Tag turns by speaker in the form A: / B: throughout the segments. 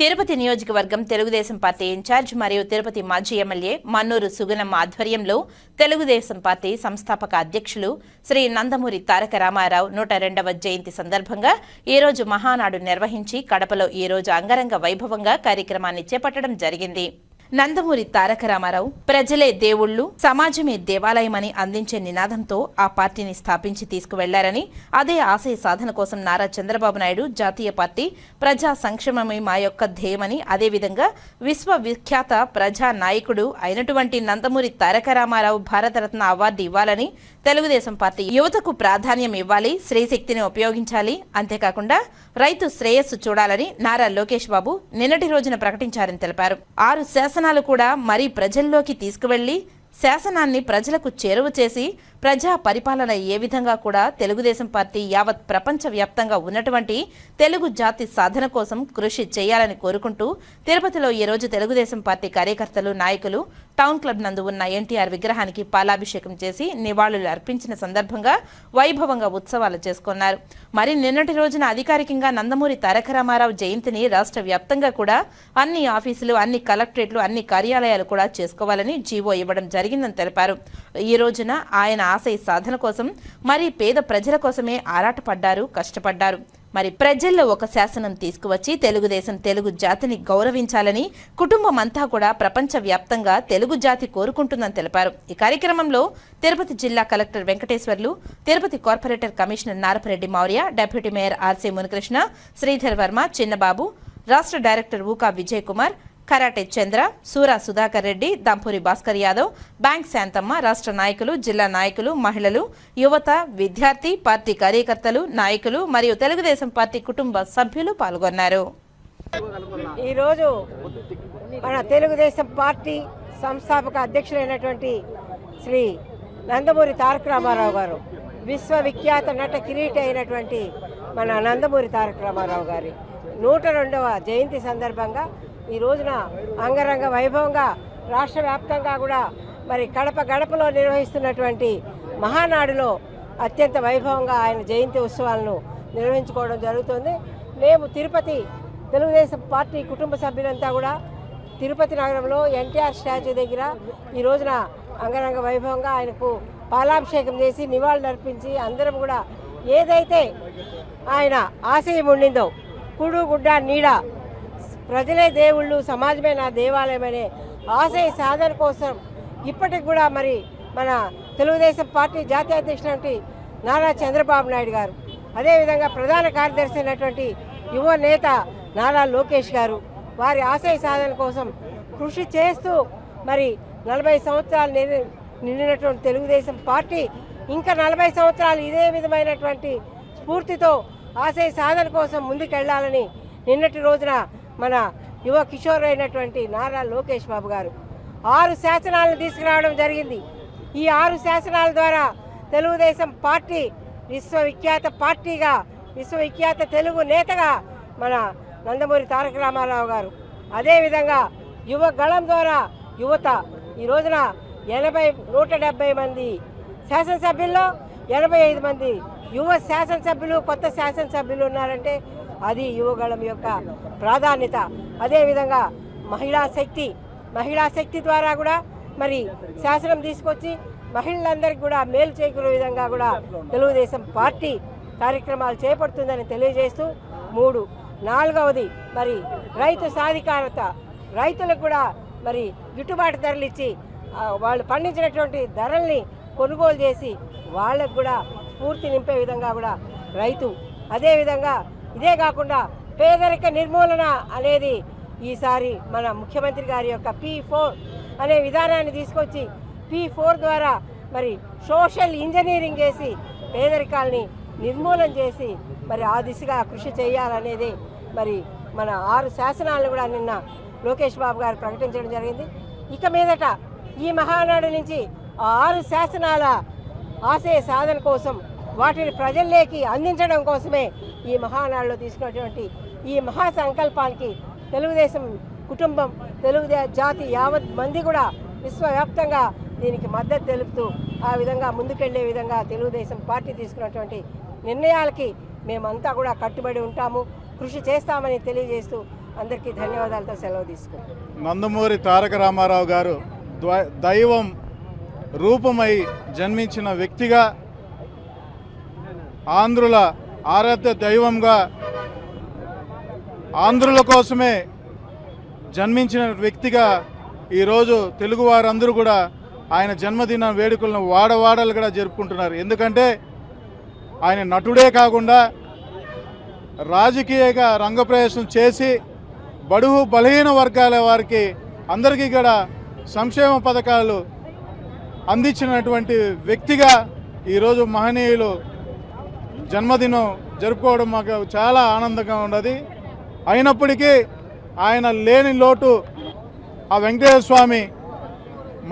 A: తిరుపతి నియోజకవర్గం Telugu Desam party incharge మరియు తిరుపతి మాజీ ఎమ్మెల్యే మన్నూరు సుగుణమ్మ ఆధ్వర్యంలో తెలుగుదేశం పార్టీ సంస్థాపక అధ్యక్షులు శ్రీ నందమూరి తారక రామారావు నూట రెండవ జయంతి సందర్భంగా ఈ రోజు మహానాడు నిర్వహించి కడపలో ఈ రోజు అంగరంగ వైభవంగా కార్యక్రమాన్ని చేపట్టడం జరిగింది. నందమూరి తారక రామారావు ప్రజలే దేవుళ్ళు సమాజమే దేవాలయమని అందించే నినాదంతో ఆ పార్టీని స్థాపించి తీసుకువెళ్ళారని అదే ఆశయ సాధన కోసం నారా చంద్రబాబు నాయుడు జాతీయ పార్టీ ప్రజా సంక్షేమమే మా యొక్క ధ్యేయమని అదేవిధంగా విశ్వవిఖ్యాత ప్రజా నాయకుడు అయినటువంటి నందమూరి తారక రామారావు భారతరత్న అవార్డు ఇవ్వాలని తెలుగుదేశం పార్టీ యువతకు ప్రాధాన్యం ఇవ్వాలి శ్రీశక్తిని ఉపయోగించాలి అంతేకాకుండా రైతు శ్రేయస్సు చూడాలని నారా లోకేష్ బాబు నిన్నటి రోజున ప్రకటించారని తెలిపారు. ఆరు శాసన శాసనాలు కూడా మరీ ప్రజల్లోకి తీసుకువెళ్ళి శాసనాన్ని ప్రజలకు చేరువ చేసి ప్రజా పరిపాలన ఏ విధంగా కూడా తెలుగుదేశం పార్టీ యావత్ ప్రపంచ వ్యాప్తంగా ఉన్నటువంటి తెలుగు జాతి సాధన కోసం కృషి చేయాలని కోరుకుంటూ తిరుపతిలో ఈ రోజు తెలుగుదేశం పార్టీ కార్యకర్తలు నాయకులు టౌన్ క్లబ్ నందు ఉన్న ఎన్టీఆర్ విగ్రహానికి పాలాభిషేకం చేసి నివాళులు అర్పించిన సందర్భంగా వైభవంగా ఉత్సవాలు చేసుకున్నారు. మరి నిన్నటి రోజున అధికారికంగా నందమూరి తారక రామారావు జయంతిని రాష్ట్ర వ్యాప్తంగా కూడా అన్ని ఆఫీసులు అన్ని కలెక్టరేట్లు అన్ని కార్యాలయాలు కూడా చేసుకోవాలని జీవో ఇవ్వడం జరిగిందని తెలిపారు. ఈ రోజున ఆయన ఆశయ సాధన కోసం మరి పేద ప్రజల కోసమే ఆరాటపడ్డారు కష్టపడ్డారు. మరి ప్రజల్లో ఒక శాసనం తీసుకువచ్చి తెలుగుదేశం తెలుగు జాతిని గౌరవించాలని కుటుంబం అంతా కూడా ప్రపంచ వ్యాప్తంగా తెలుగు జాతి కోరుకుంటుందని తెలిపారు. ఈ కార్యక్రమంలో తిరుపతి జిల్లా collector Venkateswarlu Tirupati corporator commissioner Narapareddy Maurya deputy mayor R C Munikrishna Sridhar Varma Chinnababu రాష్ట్ర director Ooka Vijay Kumar karate Chandra Sura Sudhakar Reddy Dampuri Bhaskar Yadav bank Santhamma రాష్ట్ర నాయకులు జిల్లా నాయకులు మహిళలు యువత విద్యార్థి పార్టీ కార్యకర్తలు నాయకులు మరియు తెలుగుదేశం పార్టీ కుటుంబ సభ్యులు పాల్గొన్నారు.
B: ఈరోజు మన తెలుగుదేశం పార్టీ సంస్థాపక అధ్యక్షులైనటువంటి శ్రీ నందమూరి తారక రామారావు గారు విశ్వవిఖ్యాత నట కిరీటి అయినటువంటి మన నందమూరి తారక రామారావు గారి నూట రెండవ జయంతి సందర్భంగా ఈ రోజున అంగరంగ వైభవంగా రాష్ట్ర వ్యాప్తంగా కూడా మరి గడప గడపలో నిర్వహిస్తున్నటువంటి మహానాడులో అత్యంత వైభవంగా ఆయన జయంతి ఉత్సవాలను నిర్వహించుకోవడం జరుగుతుంది. మేము తిరుపతి తెలుగుదేశం పార్టీ కుటుంబ సభ్యులంతా కూడా తిరుపతి నగరంలో ఎన్టీఆర్ స్టాచ్యూ దగ్గర ఈ రోజున అంగరంగ వైభవంగా ఆయనకు పాలాభిషేకం చేసి నివాళులు అర్పించి అందరం కూడా ఏదైతే ఆయన ఆశయం ఉండిందో కుడు గుడ్డ నీడ ప్రజలే దేవుళ్ళు సమాజమే నా దేవాలయమనే ఆశయ సాధన కోసం ఇప్పటికి కూడా మరి మన తెలుగుదేశం పార్టీ జాతీయ అధ్యక్షుడు నారా చంద్రబాబు నాయుడు గారు అదేవిధంగా ప్రధాన కార్యదర్శి అయినటువంటి యువ నేత నారా లోకేష్ గారు వారి ఆశయ సాధన కోసం కృషి చేస్తూ మరి నలభై సంవత్సరాలు నిండి- నిండినటువంటి తెలుగుదేశం పార్టీ ఇంకా నలభై సంవత్సరాలు ఇదే విధమైనటువంటి స్ఫూర్తితో ఆశయ సాధన కోసం ముందుకెళ్ళాలని నిన్నటి రోజున మన యువ కిషోర్ అయినటువంటి నారా లోకేష్ బాబు గారు. ఆరు శాసనాలను తీసుకురావడం జరిగింది. ఈ ఆరు శాసనాల ద్వారా తెలుగుదేశం పార్టీ విశ్వవిఖ్యాత పార్టీగా విశ్వవిఖ్యాత తెలుగు నేతగా మన నందమూరి తారక రామారావు గారు. అదేవిధంగా యువ గళం ద్వారా యువత ఈ రోజున ఎనభై నూట డెబ్బై మంది శాసనసభ్యుల్లో ఎనభై ఐదు మంది యువ శాసనసభ్యులు కొత్త శాసనసభ్యులు ఉన్నారంటే అది యువగళం యొక్క ప్రాధాన్యత. అదేవిధంగా మహిళా శక్తి మహిళా శక్తి ద్వారా కూడా మరి శాసనం తీసుకొచ్చి మహిళలందరికీ కూడా మేలు చేకూరే విధంగా కూడా తెలుగుదేశం పార్టీ కార్యక్రమాలు చేపడుతుందని తెలియజేస్తూ మూడు. నాలుగవది మరి రైతు సాధికారత. రైతులకు కూడా మరి గిట్టుబాటు ధరలు ఇచ్చి వాళ్ళు పండించినటువంటి ధరల్ని కొనుగోలు చేసి వాళ్ళకు కూడా స్ఫూర్తి నింపే విధంగా కూడా రైతు అదేవిధంగా ఇదే కాకుండా పేదరిక నిర్మూలన అనేది ఈసారి మన ముఖ్యమంత్రి గారి యొక్క పీ ఫోర్ అనే విధానాన్ని తీసుకొచ్చి పీ ఫోర్ ద్వారా మరి సోషల్ ఇంజనీరింగ్ చేసి పేదరికాల్ని నిర్మూలన చేసి మరి ఆ దిశగా కృషి చేయాలనేది మరి మన ఆరు శాసనాలను కూడా నిన్న లోకేష్ బాబు గారు ప్రకటించడం జరిగింది. ఇక మీదట ఈ మహానాడు నుంచి ఆరు శాసనాల ఆశయ సాధన కోసం వాటిని ప్రజల్లోకి అందించడం కోసమే ఈ మహానాడులో తీసుకున్నటువంటి ఈ మహా సంకల్పానికి తెలుగుదేశం కుటుంబం తెలుగుదే జాతి యావత్ మంది కూడా విశ్వవ్యాప్తంగా దీనికి మద్దతు తెలుపుతూ ఆ విధంగా ముందుకెళ్ళే విధంగా తెలుగుదేశం పార్టీ తీసుకున్నటువంటి నిర్ణయాలకి మేమంతా కూడా కట్టుబడి ఉంటాము. కృషి చేస్తామని తెలియజేస్తూ అందరికీ ధన్యవాదాలతో సెలవు తీసుకుంటాం
C: నందమూరి తారక రామారావు గారు దైవం రూపమై జన్మించిన వ్యక్తిగా ఆంధ్రుల ఆరాధ్య దైవంగా ఆంధ్రుల కోసమే జన్మించిన వ్యక్తిగా ఈరోజు తెలుగు వారందరూ కూడా ఆయన జన్మదిన వేడుకలను వాడవాడలు కూడా జరుపుకుంటున్నారు. ఎందుకంటే ఆయన నటుడే కాకుండా రాజకీయంగా రంగప్రవేశం చేసి బడుగు బలహీన వర్గాల వారికి అందరికీ కూడా సంక్షేమ పథకాలు అందించినటువంటి వ్యక్తిగా ఈరోజు మహనీయులు జన్మదినం జరుపుకోవడం మాకు చాలా ఆనందంగా ఉన్నది. అయినప్పటికీ ఆయన లేని లోటు ఆ వెంకటేశ్వర స్వామి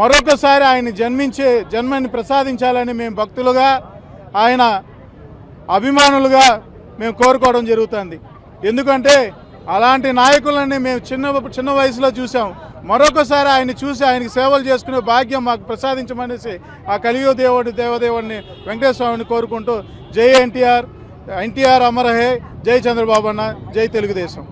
C: మరొకసారి ఆయన జన్మించి జన్మని ప్రసాదించాలని మేము భక్తులుగా ఆయన అభిమానులుగా మేము కోరుకోవడం జరుగుతుంది. ఎందుకంటే అలాంటి నాయకులని మేము చిన్న చిన్న వయసులో చూసాం మరొకసారి ఆయన చూసి ఆయనకి సేవలు చేసుకునే భాగ్యం మాకు ప్రసాదించమనేసి ఆ కలియో దేవుడి దేవదేవుడిని వెంకటేశ్వరని కోరుకుంటూ జై ఎన్టీఆర్ ఎన్టీఆర్ అమరహే జై చంద్రబాబు అన్న జై తెలుగుదేశం.